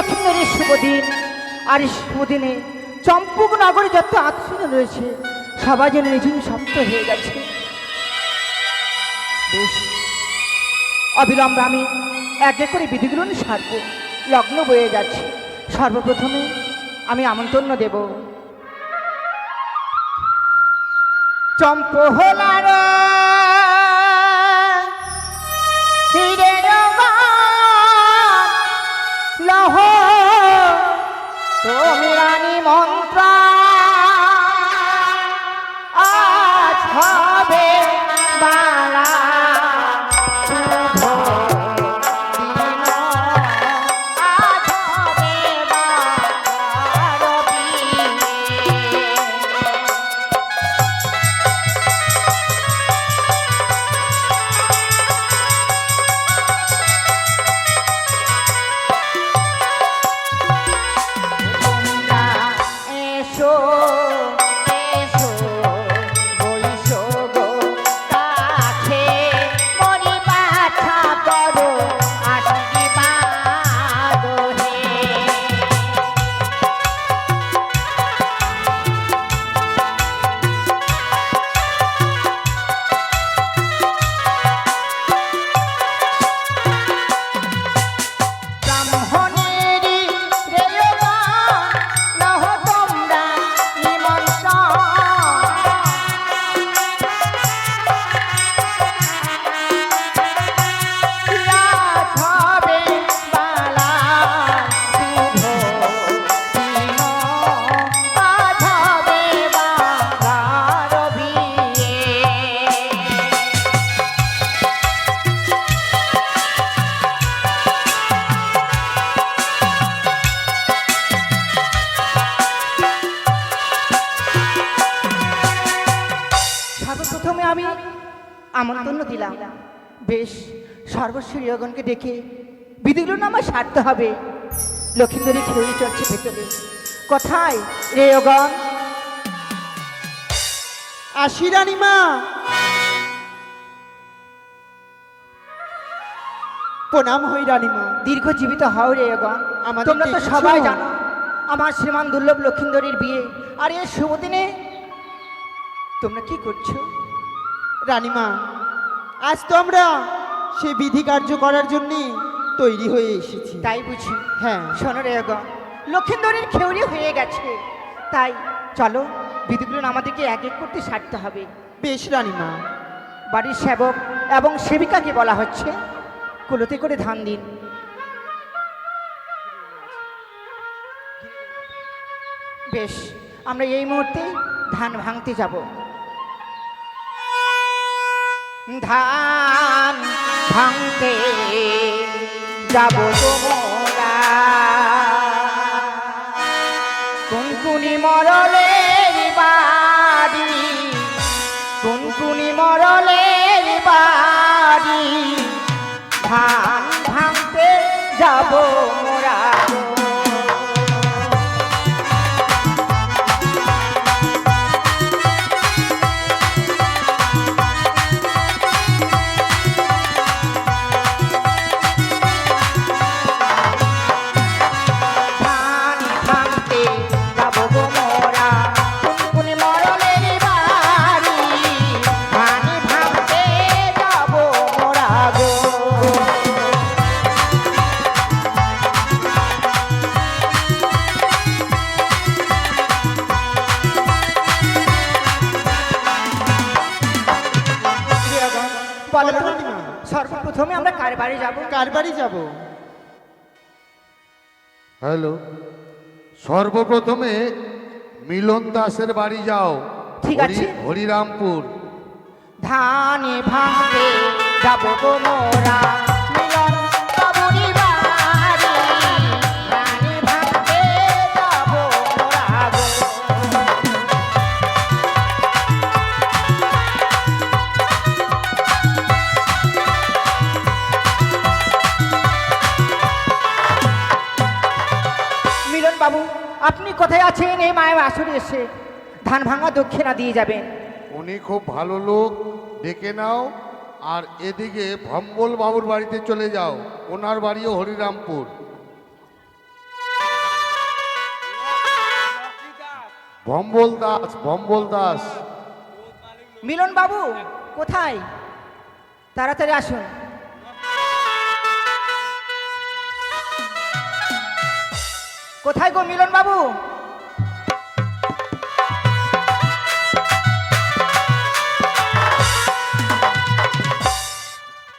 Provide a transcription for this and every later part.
লক্ষ্মীদের শুভ দিন। আর এই শুভ দিনে চম্পক নগরে যত আত্মীয় রয়েছে, সবাই যেন নিঝুম শব্দ হয়ে গেছে। অবিলম্বে আমি এক এক করে বিধিগুলো সারব। লগ্ন বয়ে যাচ্ছে। সর্বপ্রথমে আমি আমন্ত্রণ দেব। চম্পহলার হিরের আমি আমন্ত্রণ দিলাম। বেশ সর্বশ্রীয়গণকে ডেকে বিধিগুলো আমার সারতে হবে। লক্ষ্মীন্দরী খেয়ে চলছে ভেতরে। কোথায় রেয়গণ আসি রানীমা। প্রণাম হই রানীমা। দীর্ঘ জীবিত হও রেয়গণ আমাদের তোমরা তো সবাই জানো আমার শ্রীমান দুর্লভ লক্ষ্মীন্দরীর বিয়ে। আর এর শুভ দিনে তোমরা কি করছ? রানীমা আজ তো আমরা সে বিধি কার্য করার জন্য তৈরি হয়ে এসেছি। তাই বুঝি? হ্যাঁ। শোনো রেয়গণ লক্ষ্মীন্দরের খেউরি হয়ে গেছে। তাই চলো বিধিগুলো আমাদেরকে এক এক করতে সারতে হবে। বেশ রানীমা। বাড়ির সেবক এবং সেবিকাকে বলা হচ্ছে কুলোতে করে ধান দিন। বেশ আমরা এই মুহূর্তে ধান ভাঙতে যাব। ধান ভাঙতে যাব তোমরা। মরলের বাড়ি কুনকুনি মরলের বাড়ি ধান ভাঙতে যাব বলো সর্বপ্রথমে আমরা কার বাড়ি যাব? কার বাড়ি যাব? হ্যালো। সর্বপ্রথমে মিলন দাসের বাড়ি যাও। ঠিক আছে। হরি- হরিরামপুর। ধানে ভাঙে যাব গো মোরা। আপনি কোথায় আছেন? এই মায়ের আসরে এসে ধান ভাঙা দক্ষিণা দিয়ে যাবেন। উনি খুব ভালো লোক ডেকে নাও আর এদিকে ভম্বল বাবুর বাড়িতে চলে যাও। ওনার বাড়িও হরিরামপুর। ভম্বল দাস ভম্বল দাস। মিলন বাবু কোথায়? তাড়াতাড়ি আসুন। কোথায় গো মিলন বাবু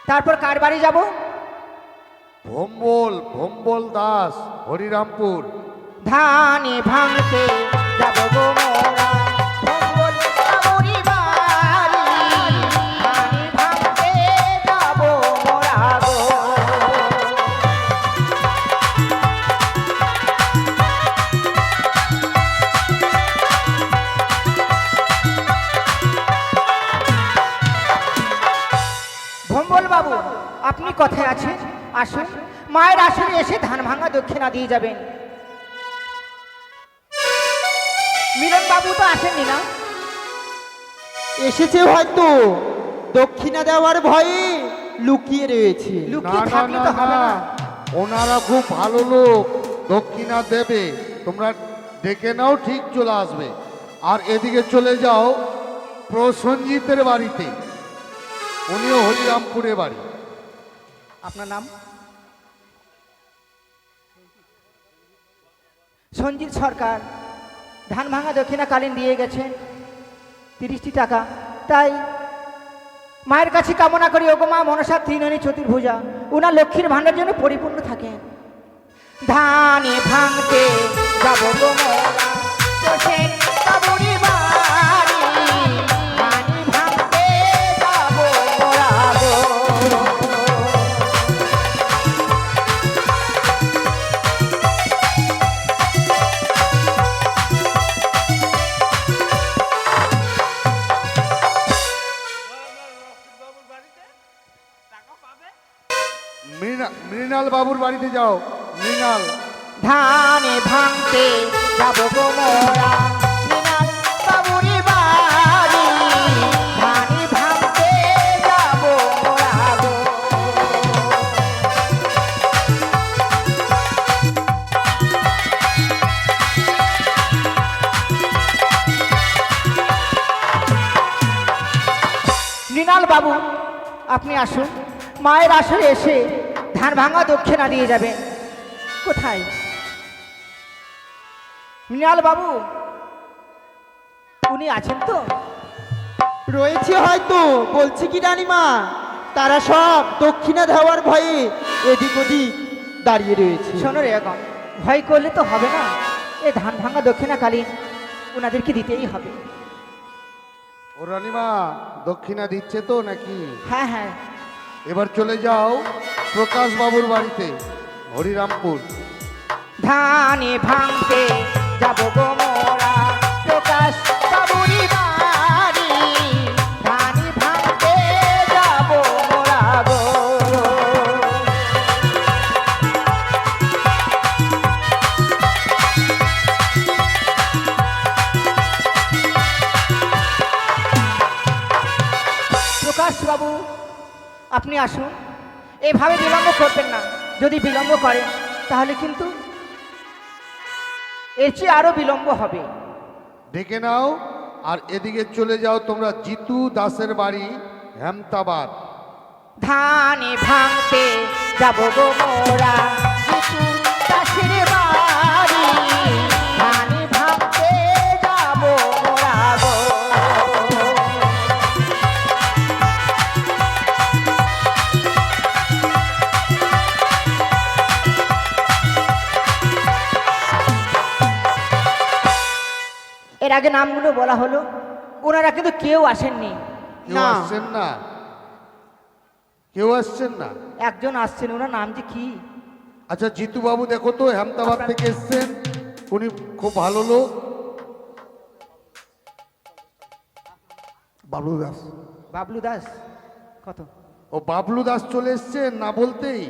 তারপর কার বাড়ি যাব? ভম্বল ভম্বল দাস হরিরামপুর। ধানে ভাঙতে দক্ষিণা দিয়ে যাবেন। মিলন বাবু তো আসেননি না? এসেছে হয়তো। দক্ষিণা দেওয়ার ভয়ে লুকিয়ে রয়েছে। লুকিয়ে থাকলে তো হবে না। না ওনারা খুব ভালো লোক। দক্ষিণা দেবে। তোমরা ডেকে নাও ঠিক চলে আসবে। আর এদিকে চলে যাও প্রসঞ্জিতের বাড়িতে। উনিও হরিরামপুরে বাড়ি। আপনার নাম? সঞ্জিত সরকার ধান ভাঙা দক্ষিণাকালীন দিয়ে গেছেন তিরিশটি টাকা। তাই মায়ের কাছে কামনা করি, ওগো মা, মনসা তৃণনী চতুর্ভুজা ওনার লক্ষ্মীর ভাণ্ডার জন্য পরিপূর্ণ থাকেন ধানে ভাঙতে যাব গো বাড়িতে যাও, মৃণাল। ধানে ভাঙতে যাব গো মোরা মৃণাল বাবুরি বাড়ি, ধানে ভাঙতে যাব মোরা গো মৃণাল বাবু, আপনি আসুন। মায়ের আসরে এসে ধান ভাঙা দক্ষিণা দিয়ে যাবেন কোথায়? মৃণাল বাবু উনি আছেন তো? রয়েছে হয়তো বলছি কি রানীমা? তারা সব দক্ষিণা দেওয়ার ভয়ে এদিক ওদিক দাঁড়িয়ে রয়েছে। শোনো রে এখন ভয় করলে তো হবে না। এ ধান ভাঙা দক্ষিণাকালীন ওনাদেরকে দিতেই হবে। ও রানিমা দক্ষিণা দিচ্ছে তো নাকি? হ্যাঁ হ্যাঁ। এবার চলে যাও প্রকাশ বাবুর বাড়িতে হরিরামপুর। ধানে ভাঙতে যাব গো এভাবে বিলম্ব করবেন না। যদি বিলম্ব করেন তাহলে কিন্তু এর চেয়ে আরও বিলম্ব হবে। ডেকে নাও আর এদিকে চলে যাও তোমরা জিতু দাসের বাড়ি হেমতাবাদ। ধানে ভাঙতে যাব গো মোরা। এর আগে নামগুলো বলা হলো। ওনারা কিন্তু কেউ আসেননি। কেউ না। আসছেন না। কেউ আসছেন না। একজন আসছেন ওনার নাম যে কি? আচ্ছা জিতু বাবু দেখো তো হেমতাবাদ থেকে এসছেন। উনি খুব ভালো লোক। বাবলু দাস। বাবলু দাস? কত? ও বাবলু দাস চলে এসছেন না বলতেই।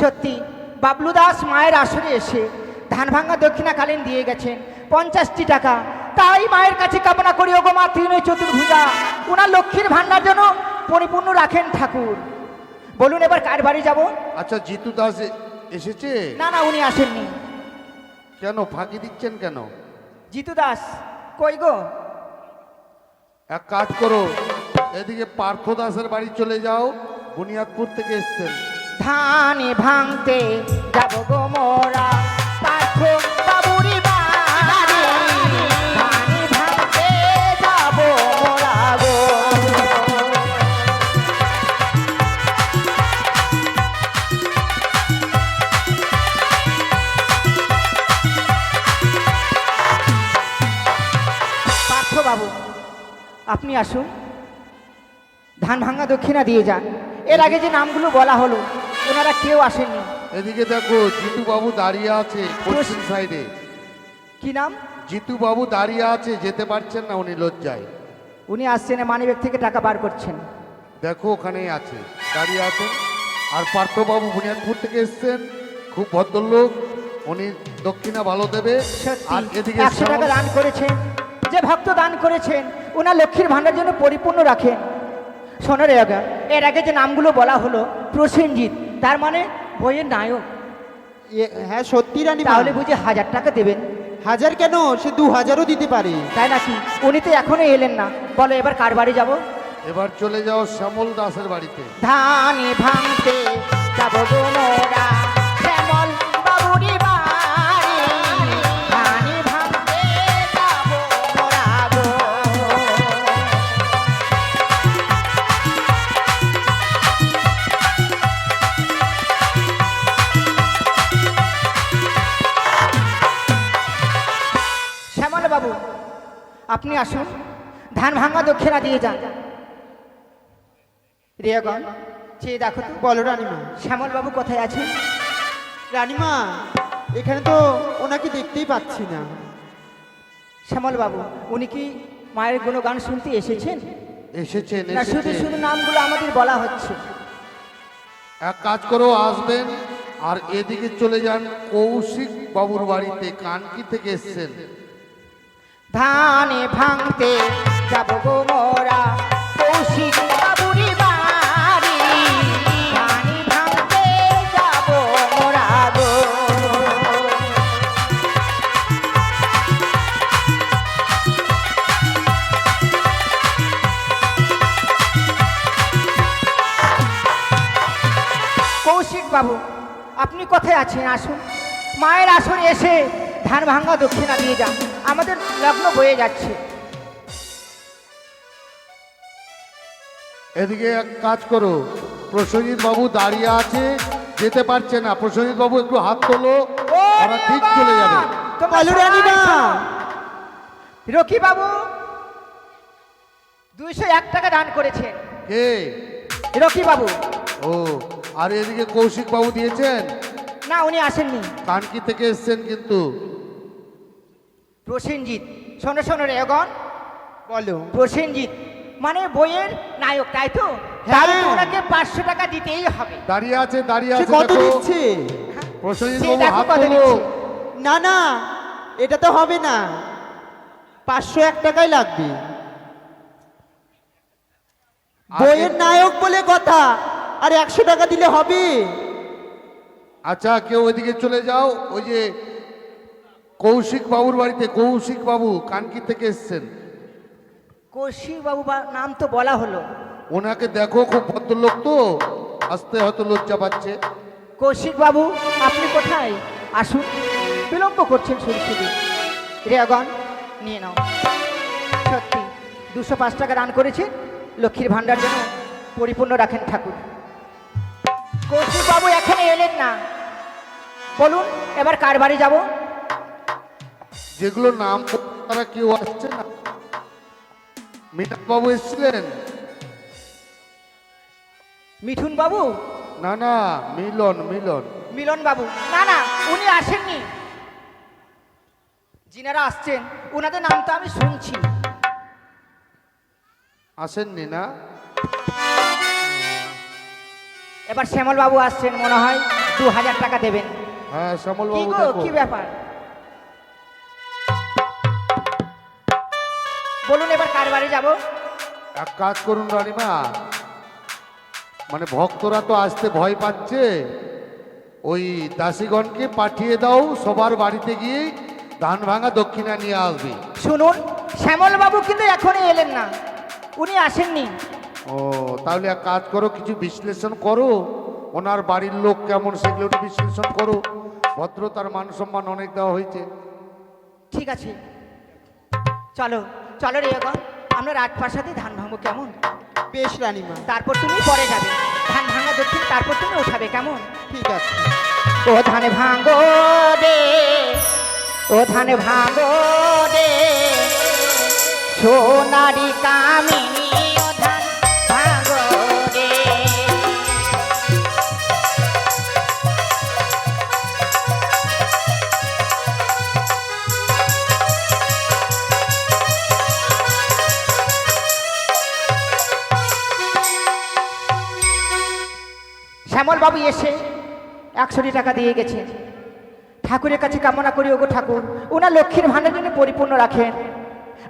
সত্যি বাবলু দাস মায়ের আসরে এসে ধান ভাঙ্গা দক্ষিণাকালীন দিয়ে গেছেন পঞ্চাশটি টাকা। তাই মায়ের কাছে কামনা করি ওগো মা তৃণয় চতুর্ভুজা ওনার লক্ষ্মীর ভান্ডার জন্য পরিপূর্ণ রাখেন ঠাকুর। বলুন এবার কার বাড়ি যাব? আচ্ছা জিতু দাস এসেছে? না না উনি আসেননি। কেন ফাঁকি দিচ্ছেন কেন? জিতু দাস কই গো? এক কাজ করো এদিকে পার্থ দাসের বাড়ি চলে যাও বুনিয়াদপুর থেকে এসছেন। ধানে ভাঙতে যাব গো মোরা। আপনি আসুন। ধান ভাঙা দক্ষিণা দিয়ে যান। এর আগে যে নামগুলো বলা হলো, ওনারা কেউ আসেননি। এদিকে দেখো জিতু বাবু দাঁড়িয়ে আছে পশ্চিম সাইডে কি নাম? জিতু বাবু দাঁড়িয়ে আছে যেতে পারছেন না উনি লজ্জায়। উনি আসছেন মানিব্যাগ থেকে টাকা বার করছেন। দেখো ওখানেই আছে দাঁড়িয়ে আছেন। আর পার্থবাবু বুনিয়াদপুর থেকে এসছেন খুব ভদ্রলোক উনি দক্ষিণা ভালো দেবে। আর এদিকে একশো টাকা দান করেছেন যে ভক্ত দান করেছেন ওনার লক্ষ্মীর ভাণ্ডার জন্য পরিপূর্ণ রাখেন। সোনার আগা এর আগে যে নামগুলো বলা হলো প্রসেনজিৎ তার মানে বইয়ের নায়ক এ- হ্যাঁ সত্যি রানীমা। তাহলে বুঝি হাজার টাকা দেবেন? হাজার কেন? সে দু হাজারও দিতে পারে। তাই নাকি? উনি তো এখনও এলেন না। বলো এবার কার বাড়ি যাব? এবার চলে যাও শ্যামল দাসের বাড়িতে। ধানে ভাঙতে যাব গো মোরা। আপনি আসুন। ধান ভাঙা দক্ষিণা দিয়ে যান। রিয়াগণ চেয়ে দেখো তো বলো রানীমা শ্যামল বাবু কোথায় আছেন রানীমা এখানে তো ওনাকে দেখতেই পাচ্ছি না। শ্যামল বাবু উনি কি মায়ের কোনো গান শুনতে এসেছেন? এসেছেন না শুধু শুধু নামগুলো আমাদের বলা হচ্ছে। এক কাজ করো আসবেন আর এদিকে চলে যান কৌশিক বাবুর বাড়িতে কানকি থেকে এসছেন। ধানে ভাঙতে যাব গো মোরা। কৌশিক যাব কৌশিক বাবু, আপনি কোথায় আছেন? আসুন। মায়ের আসরে এসে ধান ভাঙা দক্ষিণা দিয়ে যান। আমাদের লগ্ন বয়ে যাচ্ছে। এদিকে এক কাজ করো। প্রসঞ্জিৎ বাবু দাঁড়িয়ে আছে যেতে পারছে না। প্রসঞ্জিৎ বাবু একটু হাত তোলো ওরা ঠিক চলে যাবে। তো বলো রানীমা! রকি বাবু দুইশো এক টাকা দান করেছেন। কে? রকি বাবু। ও আর এদিকে কৌশিক বাবু দিয়েছেন? না উনি আসেননি। কানকি থেকে এসছেন কিন্তু। প্রসেনজিৎ শোনো শোনো রেগন বলো। প্রসেনজিৎ মানে বইয়ের নায়ক তাই তো? হ্যাঁ। তাহলে তো ওনাকে পাঁচশো টাকা দিতেই হবে। দাঁড়িয়ে আছে দাঁড়িয়ে সে আছে কত দেখো। দিচ্ছে? প্রসঞ্জিৎ সে বাবু দেখো হাত কত তোলো। দিচ্ছে। না না এটা তো হবে না। পাঁচশো এক টাকাই লাগবে। বইয়ের নায়ক বলে কথা। আর একশো টাকা দিলে হবে। আচ্ছা কেউ ওইদিকে চলে যাও ওই যে কৌশিক বাবুর বাড়িতে কৌশিক বাবু কানকি থেকে এসছেন? কৌশিক বাবু নাম তো বলা হলো। ওনাকে দেখো খুব ভদ্রলোক তো। আসতে হয়তো লজ্জা পাচ্ছে। কৌশিক বাবু আপনি কোথায়? আসুন। বিলম্ব করছেন শুধু শুধু। রেগন নিয়ে নাও। সত্যি দুশো পাঁচ টাকা দান করেছেন লক্ষ্মীর ভাণ্ডার জন্য পরিপূর্ণ রাখেন ঠাকুর। কৌশিক বাবু এখানে এলেন না। বলুন এবার কার বাড়ি যাব? যেগুলো নাম তারা কেউ আসছে না। মিনাল বাবু এসেছিলেন? মিঠুন বাবু না না মিলন মিলন। মিলন বাবু না না উনি আসেননি। যিনারা আসছেন ওনাদের নাম তো আমি শুনছি। আসেননি না? এবার শ্যামল বাবু আসছেন মনে হয় দু হাজার টাকা দেবেন। হ্যাঁ শ্যামল বাবু কি ব্যাপার? বলুন এবার কার বাড়ি যাব? এক কাজ করুন রানিমা। মানে ভক্তরা তো আসতে ভয় পাচ্ছে। ওই দাসীগণকে পাঠিয়ে দাও সবার বাড়িতে গিয়ে ধান ভাঙা দক্ষিণা নিয়ে আসবে। শুনুন শ্যামল বাবু কিন্তু এখনই এলেন না। উনি আসেননি। ও তাহলে এক কাজ করো কিছু বিশ্লেষণ করো। ওনার বাড়ির লোক কেমন সেগুলো একটু বিশ্লেষণ করো। ভদ্রতার মান সম্মান অনেক দেওয়া হয়েছে। ঠিক আছে। চলো। চলো রে গো আমরা রাজপ্রাসাদে ধান ভাঙবো কেমন? বেশ রানীমা। তারপর তুমি পরে যাবে। ধান ভাঙা দক্ষিণ তারপর তুমি উঠাবে কেমন? ঠিক আছে। ও ধান ভাঙো দে ও ধান ভাঙো দে সোনারি কামিনী। শ্যামল বাবু এসে একশোটি টাকা দিয়ে গেছে ঠাকুরের কাছে কামনা করি, ওগো ঠাকুর ওনার লক্ষ্মীর ভাণ্ডার জন্য পরিপূর্ণ রাখেন।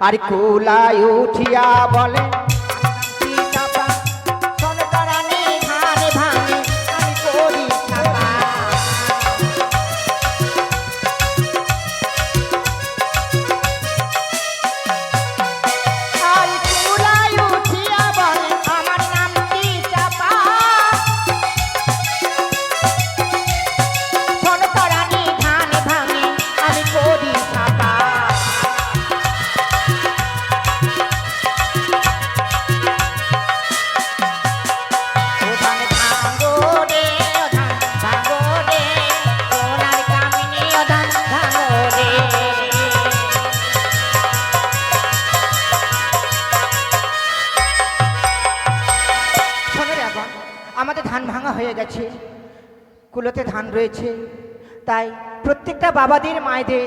আর কুলায় উঠিয়া বলে কুলোতে ধান রয়েছে তাই প্রত্যেকটা বাবাদের মায়েদের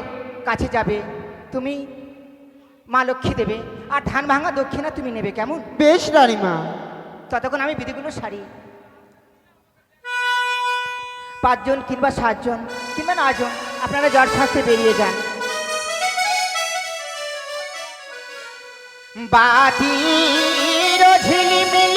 কাছে যাবে তুমি মা লক্ষ্মী দেবে আর ধান ভাঙা দক্ষিণা তুমি নেবে কেমন? বেশ রানীমা ততক্ষণ আমি বিধিগুলো সারি। পাঁচজন কিংবা সাতজন কিংবা নজন আপনারা জ্বর স্বাস্থ্যে বেরিয়ে যান। বাতির ঝিলিমিলি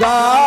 God.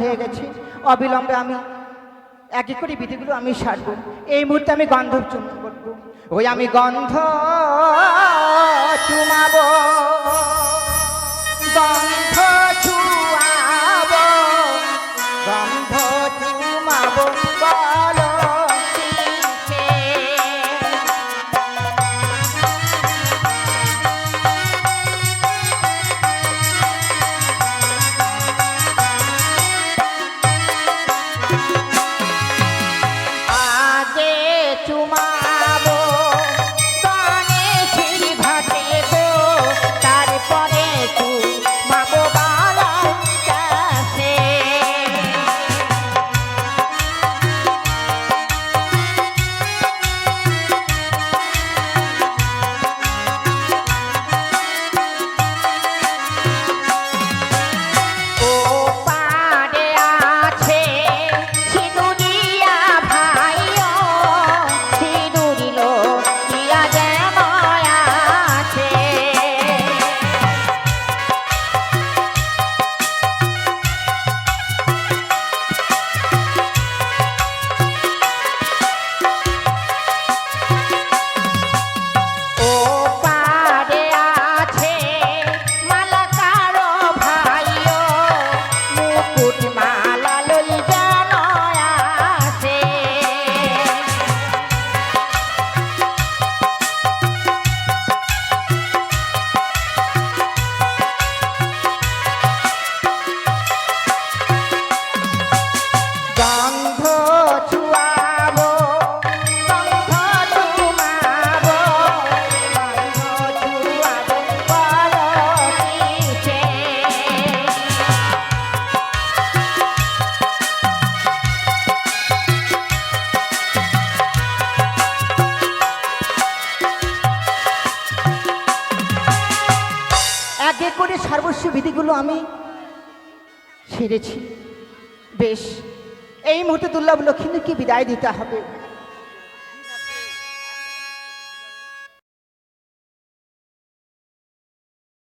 হয়ে গেছে। অবিলম্বে আমি এক এক করে বিধিগুলো আমি সারবো। এই মুহূর্তে আমি গন্ধ চুমা করব। ওই আমি গন্ধ চুমাবো। গন্ধ আমি সেরেছি। বেশ এই মুহূর্তে দুর্লভ লক্ষ্মীদেরকে বিদায় দিতে হবে।